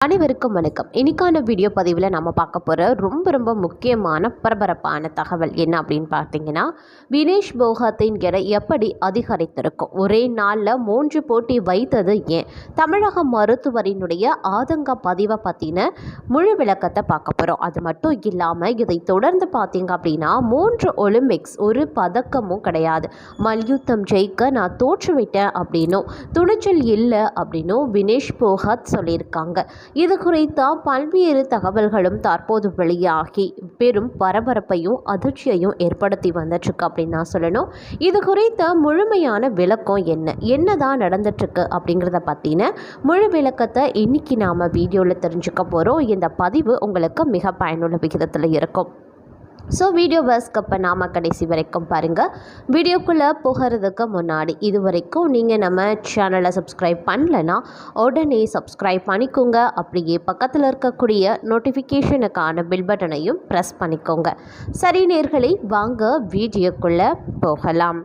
அனைவருக்கும் வணக்கம். இன்னைக்கான வீடியோ பதிவில் நம்ம பார்க்க போகிற ரொம்ப ரொம்ப முக்கியமான பரபரப்பான தகவல் என்ன அப்படின்னு பார்த்தீங்கன்னா வினேஷ் போகத்தின் எடை எப்படி அதிகரித்திருக்கும்? ஒரே நாளில் மூன்று போட்டி வைத்தது ஏன்? தமிழக மருத்துவரினுடைய ஆதங்க பதிவை பற்றின முழு விளக்கத்தை பார்க்க போகிறோம் அது மட்டும் இல்லாமல் இதை தொடர்ந்து பார்த்தீங்க அப்படின்னா மூன்று ஒலிம்பிக்ஸ் ஒரு பதக்கமும் கிடையாது. மல்யுத்தம் ஜெயிக்க நான் தோற்றுவிட்டேன் அப்படின்னும் துணிச்சல் இல்லை அப்படின்னும் வினேஷ் போகத் சொல்லியிருக்காங்க. இது குறித்த பல்வேறு தகவல்களும் தற்போது வெளியாகி பெரும் பரபரப்பையும் அதிர்ச்சியையும் ஏற்படுத்தி வந்துட்டுருக்கு அப்படின்னு தான் சொல்லணும். இது குறித்த முழுமையான விளக்கம் என்ன? என்னதான் நடந்துட்டுருக்கு அப்படிங்கிறத பற்றின முழு விளக்கத்தை இன்னைக்கு நாம் வீடியோவில் தெரிஞ்சுக்க போகிறோம் இந்த பதிவு உங்களுக்கு மிக பயனுள்ள விகிதத்தில் இருக்கும். ஸோ வீடியோ ஸ்கப் நாம் கடைசி வரைக்கும் பாருங்கள் வீடியோக்குள்ளே போகிறதுக்கு முன்னாடி இது வரைக்கும் நீங்கள் நம்ம சேனலை சப்ஸ்கிரைப் பண்ணலைன்னா உடனே சப்ஸ்கிரைப் பண்ணிக்கோங்க. அப்படியே பக்கத்தில் இருக்கக்கூடிய நோட்டிஃபிகேஷனுக்கான பில் பட்டனையும் ப்ரெஸ் பண்ணிக்கோங்க. சரி நேர்களை வாங்க வீடியோக்குள்ளே போகலாம்.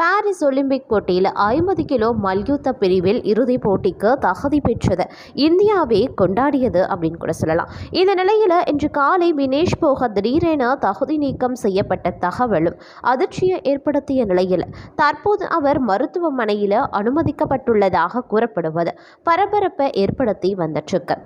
பாரிஸ் ஒலிம்பிக் போட்டியில் ஐம்பது கிலோ மல்யுத்த பிரிவில் இறுதிப் போட்டிக்கு தகுதி பெற்றது இந்தியாவே கொண்டாடியது அப்படின்னு கூட சொல்லலாம். இந்த நிலையில் இன்று காலை வினேஷ் போக திடீரென தகுதி நீக்கம் செய்யப்பட்ட தகவலும் அதிர்ச்சியை ஏற்படுத்திய நிலையில் தற்போது அவர் மருத்துவமனையில் அனுமதிக்கப்பட்டுள்ளதாக கூறப்படுவது பரபரப்பை ஏற்படுத்தி வந்துட்டுருக்கு.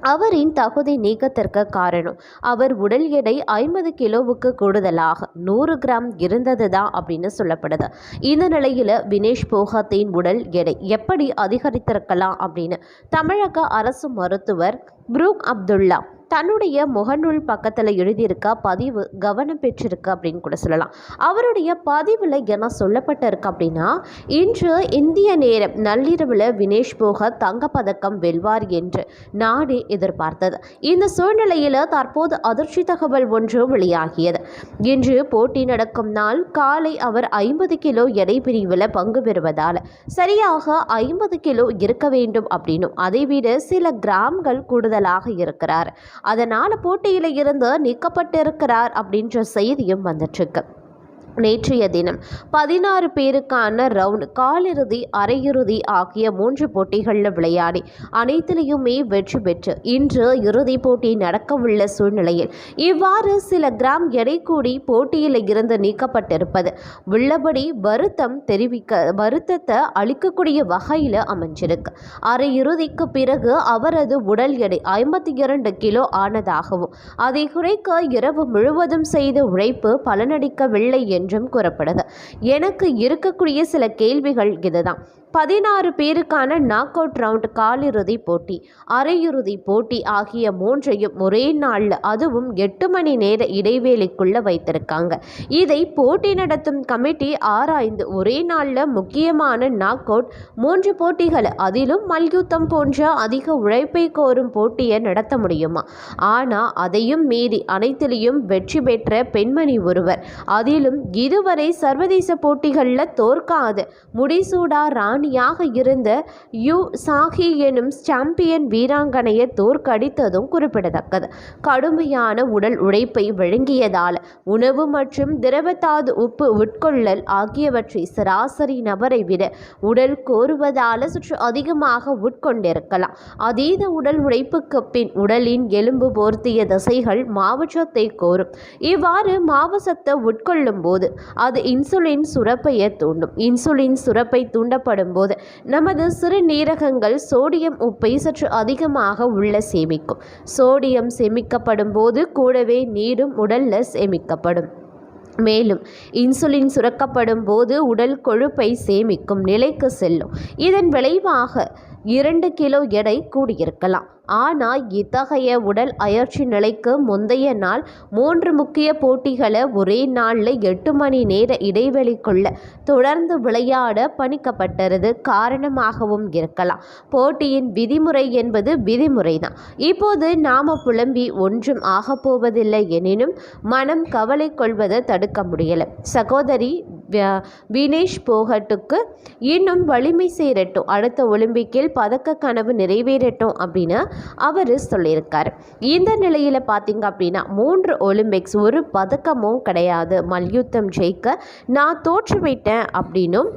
அவரின் தகுதி நீக்கத்திற்கு காரணம் அவர் உடல் எடை ஐம்பது கிலோவுக்கு கூடுதலாக நூறு கிராம் இருந்தது தான் அப்படின்னு சொல்லப்படுது. இந்த நிலையில் வினேஷ் போகத்தின் உடல் எடை எப்படி அதிகரித்திருக்கலாம் அப்படின்னு தமிழக அரசு மருத்துவர் புரூக் அப்துல்லா தன்னுடைய முகநூல் பக்கத்தில் எழுதியிருக்க பதிவு கவனம் பெற்றிருக்கு அப்படின்னு கூட சொல்லலாம். அவருடைய பதிவில் என்ன சொல்லப்பட்டிருக்கு அப்படின்னா இன்று இந்திய நேரம் நள்ளிரவில் வினேஷ் போக தங்கப்பதக்கம் வெல்வார் என்று நாடே எதிர்பார்த்தது. இந்த சூழ்நிலையில் தற்போது அதிர்ச்சி தகவல் ஒன்று வெளியாகியது. இன்று போட்டி நடக்கும் நாள் காலை அவர் ஐம்பது கிலோ எடை பிரிவில் பங்கு பெறுவதால் சரியாக ஐம்பது கிலோ இருக்க வேண்டும் அப்படின்னும். அதைவிட சில கிராம்கள் கூடுதலாக இருக்கிறார். அதனால் போட்டியில் இருந்து நீக்கப்பட்டிருக்கிறார் அப்படின்ற செய்தியும் வந்துட்டுருக்கு நேற்றைய தினம் பதினாறு பேருக்கான ரவுண்ட் காலிறுதி அரையிறுதி ஆகிய மூன்று போட்டிகளில் விளையாடி அனைத்திலையுமே வெற்றி பெற்று இன்று இறுதிப் போட்டி நடக்கவுள்ள சூழ்நிலையில் இவ்வாறு சில கிராம் எடை கூடி போட்டியில் இருந்து நீக்கப்பட்டிருப்பது உள்ளபடி வருத்தம் தெரிவிக்க வருத்தத்தை அளிக்கக்கூடிய வகையில் அமைஞ்சிருக்கு. அரையிறுதிக்கு பிறகு அவரது உடல் எடை ஐம்பத்தி இரண்டு கிலோ ஆனதாகவும் அதை குறைக்க இரவு முழுவதும் செய்த உழைப்பு பலனளிக்கவில்லை என்றும் கூறப்படுது. எனக்கு இருக்கக்கூடிய சில கேள்விகள் இதுதான். பதினாறு பேருக்கான நாக் அவுட் ரவுண்ட் காலிறுதி போட்டி அரையிறுதி போட்டி ஆகிய மூன்றையும் ஒரே நாளில் அதுவும் எட்டு மணி நேர இடைவேளைக்குள்ள வைத்திருக்காங்க. இதை போட்டி நடத்தும் கமிட்டி ஆராய்ந்து ஒரே நாளில் முக்கியமான நாக் அவுட் மூன்று போட்டிகள் அதிலும் மல்யுத்தம் போன்ற அதிக உழைப்பை கோரும் போட்டியை நடத்த முடியுமா? ஆனால் அதையும் மீறி அனைத்திலையும் வெற்றி பெற்ற பெண்மணி ஒருவர் அதிலும் இதுவரை சர்வதேச போட்டிகளில் தோற்காது முடிசூடா ராணியாக இருந்த யூ சாஹி எனும் சாம்பியன் வீராங்கனையை தோற்கடித்ததும் குறிப்பிடத்தக்கது. கடுமையான உடல் உழைப்பை வழங்கியதால் உணவு மற்றும் திரவத்தாது உப்பு உட்கொள்ளல் ஆகியவற்றை சராசரி நபரை விட உடல் கோருவதால் சுற்று அதிகமாக உட்கொண்டிருக்கலாம். அதீத உடல் உழைப்புக்கு பின் உடலின் எலும்பு போர்த்திய தசைகள் மாவுச்சத்தை கோரும். இவ்வாறு மாவுசத்தை உட்கொள்ளும் போது அது இன்சுலின் சுரப்பையை தூண்டும். இன்சுலின் சுரப்பை தூண்டப்படும் போது நமது சிறுநீரகங்கள் சோடியம் உப்பை சற்று அதிகமாக உள்ள சேமிக்கும். சோடியம் சேமிக்கப்படும் போது கூடவே நீரும் உடல்ல சேமிக்கப்படும். மேலும் இன்சுலின் சுரக்கப்படும் போது உடல் கொழுப்பை சேமிக்கும் நிலைக்கு செல்லும். இதன் விளைவாக இரண்டு கிலோ எடை கூடியிருக்கலாம். ஆனால் இத்தகைய உடல் அயற்சி நிலைக்கு முந்தைய நாள் மூன்று முக்கிய போட்டிகளை ஒரே நாளில் எட்டு மணி நேர இடைவெளிக்குள்ள தொடர்ந்து விளையாட பணிக்கப்பட்டது காரணமாகவும் இருக்கலாம். போட்டியின் விதிமுறை என்பது விதிமுறை தான் இப்போது நாம புலம்பி ஒன்றும் ஆகப்போவதில்லை எனினும் மனம் கவலை கொள்வதை தடுக்க முடியலை. சகோதரி வினேஷ் போகட்டுக்கு இன்னும் வலிமை சேரட்டும். அடுத்த ஒலிம்பிக்கில் பதக்க கனவு நிறைவேறட்டும் அப்படின்னு அவர் சொல்லியிருக்கார். இந்த நிலையில் பார்த்தீங்க அப்படின்னா மூன்று ஒலிம்பிக்ஸ் ஒரு பதக்கமும் கிடையாது. மல்யுத்தம் ஜெயிக்க நான் தோற்றுவிட்டேன் அப்படின்னும்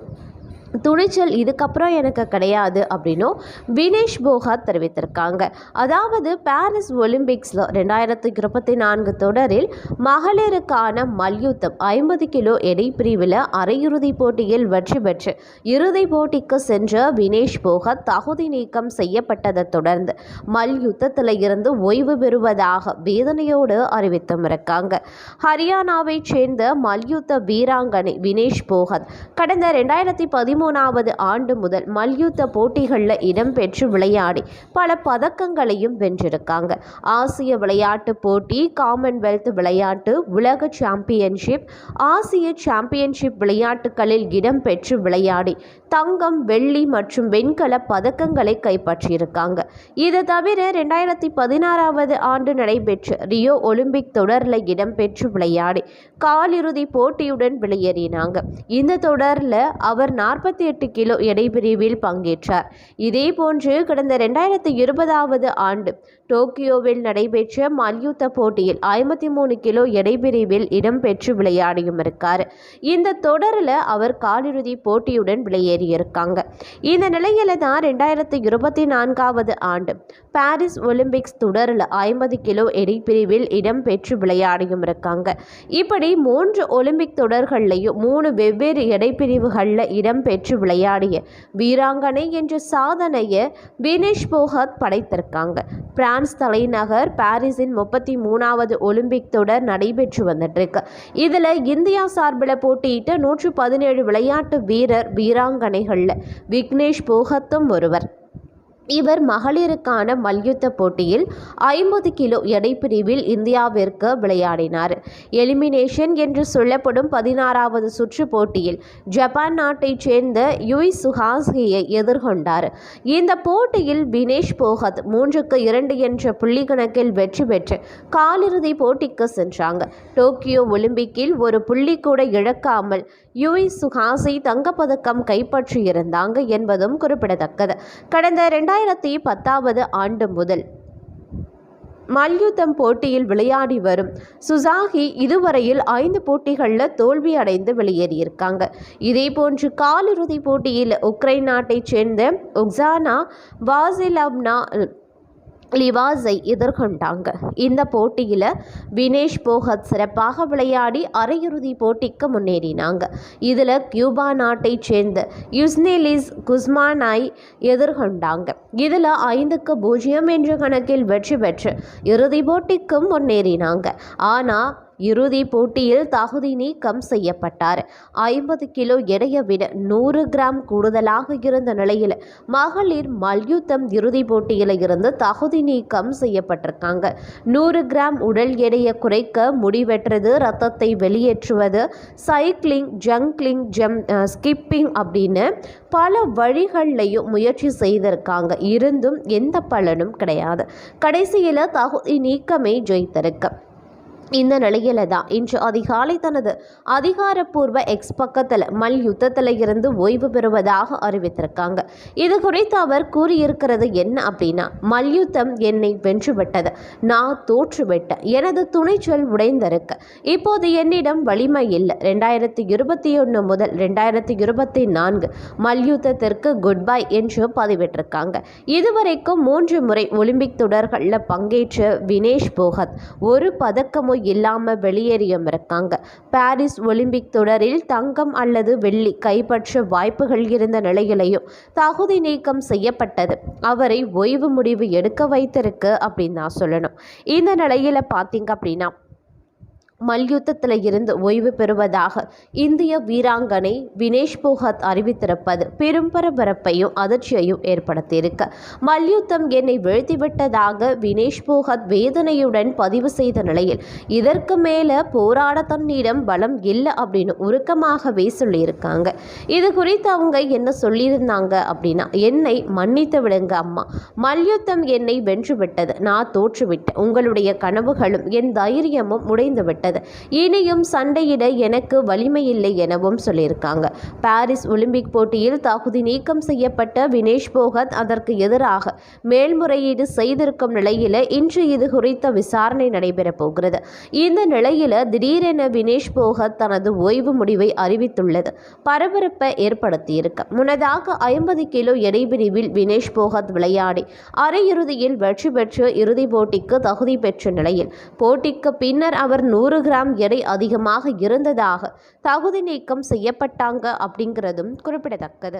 துணிச்சல் இதுக்கப்புறம் எனக்கு கிடையாது அப்படின்னும் வினேஷ் போகாத் தெரிவித்திருக்காங்க. அதாவது பாரிஸ் ஒலிம்பிக்ஸில் ரெண்டாயிரத்தி இருபத்தி நான்கு தொடரில் மகளிருக்கான மல்யுத்தம் ஐம்பது கிலோ எடை பிரிவில் அரையிறுதிப் போட்டியில் வெற்றி பெற்று இறுதிப் போட்டிக்கு சென்ற வினேஷ் போகாத் தகுதி நீக்கம் செய்யப்பட்டதை தொடர்ந்து மல்யுத்தத்தில் இருந்து ஓய்வு பெறுவதாக வேதனையோடு அறிவித்தும் இருக்காங்க. ஹரியானாவைச் சேர்ந்த மல்யுத்த வீராங்கனை வினேஷ் போகத் கடந்த ரெண்டாயிரத்தி பதிமூணு பதிமூணாவது ஆண்டு முதல் மல்யுத்த போட்டிகளில் இடம்பெற்று விளையாடி பல பதக்கங்களையும் வென்றிருக்காங்க. ஆசிய விளையாட்டு போட்டி காமன்வெல்த் விளையாட்டு உலக சாம்பியன்ஷிப் ஆசிய சாம்பியன்ஷிப் விளையாட்டுகளில் இடம்பெற்று விளையாடி தங்கம் வெள்ளி மற்றும் வெண்கல பதக்கங்களை கைப்பற்றியிருக்காங்க. இது தவிர ரெண்டாயிரத்தி பதினாறாவது ஆண்டு நடைபெற்ற ரியோ ஒலிம்பிக் தொடரில் இடம்பெற்று விளையாடி காலிறுதி போட்டியுடன் வெளியேறினாங்க. இந்த தொடரில் அவர் நாற்பத்தி எட்டு கிலோ எடைபிரிவில் பங்கேற்றார். இதே போன்று கடந்த ரெண்டாயிரத்தி இருபதாவது ஆண்டு டோக்கியோவில் நடைபெற்ற மல்யுத்த போட்டியில் ஐம்பத்தி மூணு கிலோ எடைபிரிவில் இடம்பெற்று விளையாடியும் இருக்கார். இந்த தொடரில் அவர் காலிறுதி போட்டியுடன் வெளியேறியிருக்காங்க. இந்த நிலையில தான் ரெண்டாயிரத்தி இருபத்தி நான்காவது ஆண்டு பாரிஸ் ஒலிம்பிக்ஸ் தொடரில் ஐம்பது கிலோ எடைப்பிரிவில் இடம்பெற்று விளையாடியும் இருக்காங்க. இப்படி மூன்று ஒலிம்பிக் தொடர்கள்லையும் மூணு வெவ்வேறு எடைப்பிரிவுகளில் இடம்பெற்று விளையாடிய வீராங்கனை என்ற சாதனையை வினேஷ் போகத் படைத்திருக்காங்க. பிரான்ஸ் தலைநகர் பாரிஸின் முப்பத்தி மூணாவது ஒலிம்பிக் தொடர் நடைபெற்று வந்துட்டு இருக்கு இதில் இந்தியா சார்பில் போட்டியிட்ட நூற்று பதினேழு விளையாட்டு வீரர் வீராங்கனைகளில் விக்னேஷ் போகத்தும் ஒருவர். இவர் மகளிருக்கான மல்யுத்த போட்டியில் ஐம்பது கிலோ எடைப்பிரிவில் இந்தியாவிற்கு விளையாடினார். எலிமினேஷன் என்று சொல்லப்படும் பதினாறாவது சுற்று போட்டியில் ஜப்பான் நாட்டைச் சேர்ந்த யுய் சுஹாஸ்கியை எதிர்கொண்டார். இந்த போட்டியில் வினேஷ் போகத் மூன்றுக்கு இரண்டு என்ற புள்ளி கணக்கில் வெற்றி பெற்று காலிறுதி போட்டிக்கு சென்றாங்க. டோக்கியோ ஒலிம்பிக்கில் ஒரு புள்ளி கூட இழக்காமல் யுய் சுஹாசி தங்கப்பதக்கம் கைப்பற்றியிருந்தாங்க என்பதும் குறிப்பிடத்தக்கது. கடந்த ரெண்டாயிரத்தி பத்தாவது ஆண்டு முதல் மல்யுத்தம் போட்டியில் விளையாடி வரும் சுசாகி இதுவரையில் ஐந்து போட்டிகளில் தோல்வி அடைந்து வெளியேறியிருக்காங்க. இதே போன்று காலிறுதி போட்டியில் உக்ரைன் நாட்டைச் சேர்ந்த ஒக்ஸானா வாசிலவ்னா லிவாஸை எதிர்கொண்டாங்க. இந்த போட்டியில் வினேஷ் போகத் சிறப்பாக விளையாடி அரையிறுதி போட்டிக்கு முன்னேறினாங்க. இதில் கியூபா நாட்டைச் சேர்ந்த யுஸ்னெலிஸ் குஸ்மானாய் எதிர்கொண்டாங்க. இதில் ஐந்துக்கு பூஜ்ஜியம் என்ற கணக்கில் வெற்றி பெற்று இறுதி போட்டிக்கும் முன்னேறினாங்க. ஆனால் இறுதி போட்டியில் தகுதி நீக்கம் செய்யப்பட்டார். ஐம்பது கிலோ எடையை விட நூறு கிராம் கூடுதலாக இருந்த நிலையில் மகளிர் மல்யுத்தம் இறுதி போட்டியில் இருந்து தகுதி நீக்கம் செய்யப்பட்டிருக்காங்க. நூறு கிராம் உடல் எடையை குறைக்க முடிவெற்றது ரத்தத்தை வெளியேற்றுவது சைக்கிளிங் ஜங்க்லிங் ஜம் ஸ்கிப்பிங் அப்படின்னு பல வழிகள்லையும் முயற்சி செய்திருக்காங்க. இருந்தும் எந்த பலனும் கிடையாது. கடைசியில் தகுதி நீக்கமே ஜெயித்திருக்கு. இந்த நிலையில தான் இன்று அதிகாலை தனது அதிகாரப்பூர்வ எக்ஸ் பக்கத்தில் மல் யுத்தத்தில் இருந்து ஓய்வு பெறுவதாக அறிவித்திருக்காங்க. இது குறித்து அவர் கூறியிருக்கிறது என்ன அப்படின்னா மல்யுத்தம் என்னை வென்றுவிட்டது நான் தோற்றுவிட்டேன் எனது துணைச்சொல் உடைந்திருக்கு. இப்போது என்னிடம் வலிமை இல்லை. ரெண்டாயிரத்தி இருபத்தி ஒன்று முதல் ரெண்டாயிரத்தி இருபத்தி நான்கு மல்யுத்தத்திற்கு குட் பை என்று பதிவிட்டிருக்காங்க. இதுவரைக்கும் மூன்று முறை ஒலிம்பிக் தொடர்களில் பங்கேற்ற வினேஷ் போகத் ஒரு பதக்கமும் இல்லாமல் வெளியேறியும் இருக்காங்க பாரிஸ் ஒலிம்பிக் தொடரில் தங்கம் அல்லது வெள்ளி கைப்பற்ற வாய்ப்புகள் இருந்த நிலையிலையும் தகுதி நீக்கம் செய்யப்பட்டது. அவரை ஓய்வு முடிவு எடுக்க வைத்திருக்கு அப்படின்னு தான் சொல்லணும். இந்த நிலையில் பார்த்தீங்க அப்படின்னா மல்யுத்தத்தில் இருந்து ஓய்வு பெறுவதாக இந்திய வீராங்கனை வினேஷ் போகத் அறிவித்திருப்பது பெரும் பரபரப்பையும் அதிர்ச்சியையும் ஏற்படுத்தியிருக்கு. மல்யுத்தம் என்னை வீழ்த்திவிட்டதாக வினேஷ் போகத் வேதனையுடன் பதிவு செய்த நிலையில் இதற்கு மேலே போராட தன்னிடம் பலம் இல்லை அப்படின்னு உருக்கமாகவே சொல்லியிருக்காங்க. இது குறித்து அவங்க என்ன சொல்லியிருந்தாங்க அப்படின்னா என்னை மன்னித்து விடுங்க அம்மா. மல்யுத்தம் என்னை வென்றுவிட்டது நான் தோற்றுவிட்டேன். உங்களுடைய கனவுகளும் என் தைரியமும் உடைந்து ஏற்பட்டது இனியும் சண்டையிட எனக்கு வலிமையில்லை எனவும் சொல்லியிருக்காங்க. பாரிஸ் ஒலிம்பிக் போட்டியில் தகுதி நீக்கம் செய்யப்பட்ட வினேஷ் போகத் அதற்கு எதிராக மேல்முறையீடு செய்திருக்கும் நிலையில இன்று இது குறித்த விசாரணை நடைபெறப் போகிறது. இந்த நிலையில திடீரென வினேஷ் போகத் தனது ஓய்வு முடிவை அறிவித்துள்ளது. பரபரப்பை ஏற்படுத்தியிருக்கு. முன்னதாக ஐம்பது கிலோ எடைபிரிவில் வினேஷ் போகத் விளையாடி அரையிறுதியில் வெற்றி பெற்று இறுதிப் போட்டிக்கு தகுதி பெற்ற நிலையில் போட்டிக்கு பின்னர் அவர் நூறு நூறு கிராம் எடை அதிகமாக இருந்ததாக தகுதி நீக்கம் செய்யப்பட்டாங்க அப்படிங்கிறதும் குறிப்பிடத்தக்கது.